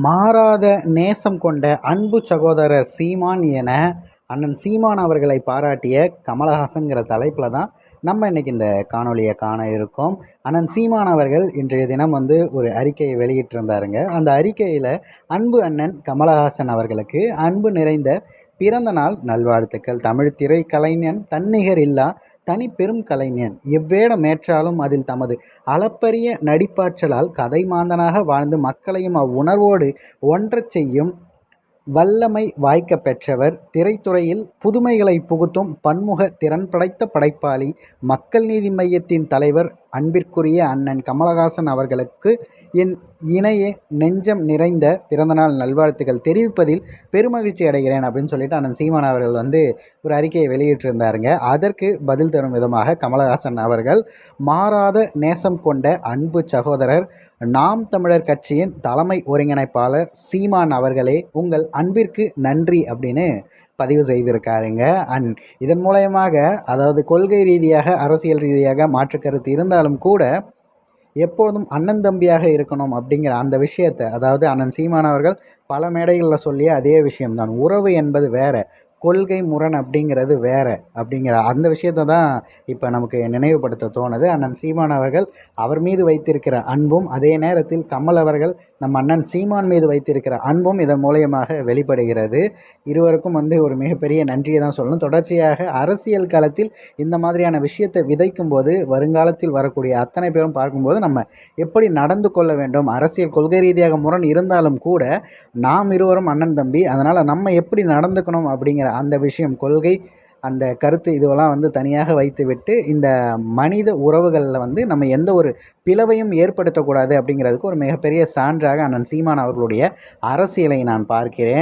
மாறாத நேசம் கொண்ட அன்பு சகோதரர் சீமான் என அண்ணன் சீமான் அவர்களை பாராட்டிய கமலஹாசன்கிற தலைப்பில் தான் நம்ம இன்றைக்கி இந்த காணொலியை காண இருக்கோம். அண்ணன் சீமான் அவர்கள் இன்றைய தினம் வந்து ஒரு அறிக்கையை வெளியிட்டிருந்தாருங்க. அந்த அறிக்கையில் அன்பு அண்ணன் கமலஹாசன் அவர்களுக்கு அன்பு நிறைந்த பிறந்த நாள் நல்வாழ்த்துக்கள். தமிழ் திரைக்கலைஞன் தன்னிகர் இல்லா தனி பெரும் கலைஞன். எவ்வேடம் ஏற்றாலும் அதில் தமது அளப்பரிய நடிப்பாற்றலால் கதை மாந்தனாக வாழ்ந்து மக்களையும் அவ்வுணர்வோடு ஒன்றச் செய்யும் வல்லமை வாய்க்க பெற்றவர். திரைத்துறையில் புதுமைகளை புகுத்தும் பன்முக திறன் படைத்த படைப்பாளி மக்கள் நீதி மையத்தின் தலைவர் அன்பிற்குரிய அண்ணன் கமலஹாசன் அவர்களுக்கு என் இணைய நெஞ்சம் நிறைந்த பிறந்தநாள் நல்வாழ்த்துக்கள். தெரிவிப்பதில் பெருமகிழ்ச்சி அடைகிறேன் அப்படின்னு சொல்லிட்டு அண்ணன் சீமான் அவர்கள் வந்து ஒரு அறிக்கையை வெளியிட்டிருந்தாருங்க. அதற்கு பதில் தரும் விதமாக கமலஹாசன் அவர்கள் மாறாத நேசம் கொண்ட அன்பு சகோதரர் நாம் தமிழர் கட்சியின் தலைமை ஒருங்கிணைப்பாளர் சீமான் அவர்களே உங்கள் அன்பிற்கு நன்றி அப்படின்னு பதிவு செய்திருக்காருங்க. அண்ட் இதன் மூலயமாக அதாவது கொள்கை ரீதியாக அரசியல் ரீதியாக மாற்றுக்கருத்து இருந்தாலும் கூட எப்போதும் அண்ணன் தம்பியாக இருக்கணும் அப்படிங்கிற அந்த விஷயத்தை அதாவது அண்ணன் சீமானவர்கள் பல மேடைகளில் சொல்லிய அதே விஷயம்தான். உறவு என்பது வேறு. கொள்கை முரண் அப்படிங்கிறது வேறு அப்படிங்கிற அந்த விஷயத்தை தான் இப்போ நமக்கு நினைவுபடுத்த தோணுது. அண்ணன் சீமான் அவர்கள் அவர் மீது வைத்திருக்கிற அன்பும் அதே நேரத்தில் கமல் அவர்கள் நம் அண்ணன் சீமான் மீது வைத்திருக்கிற அன்பும் இதன் மூலியமாக வெளிப்படுகிறது. இருவருக்கும் வந்து ஒரு மிகப்பெரிய நன்றியை தான் சொல்லணும். தொடர்ச்சியாக அரசியல் காலத்தில் இந்த மாதிரியான விஷயத்தை விதைக்கும் போது வருங்காலத்தில் வரக்கூடிய அத்தனை பேரும் பார்க்கும்போது நம்ம எப்படி நடந்து கொள்ள வேண்டும்? அரசியல் கொள்கை ரீதியாக முரண் இருந்தாலும் கூட நாம் இருவரும் அண்ணன் தம்பி அதனால் நம்ம எப்படி நடந்துக்கணும் அப்படிங்கிற அந்த விஷயம் கொள்கை அந்த கருத்து இதுவெல்லாம் வந்து தனியாக வைத்துவிட்டு இந்த மனித உறவுகளில் வந்து நம்ம எந்த ஒரு பிளவையும் ஏற்படுத்தக்கூடாது அப்படிங்கிறதுக்கு ஒரு மிகப்பெரிய சான்றாக அண்ணன் சீமான் அவர்களுடைய அரசியலை நான் பார்க்கிறேன்.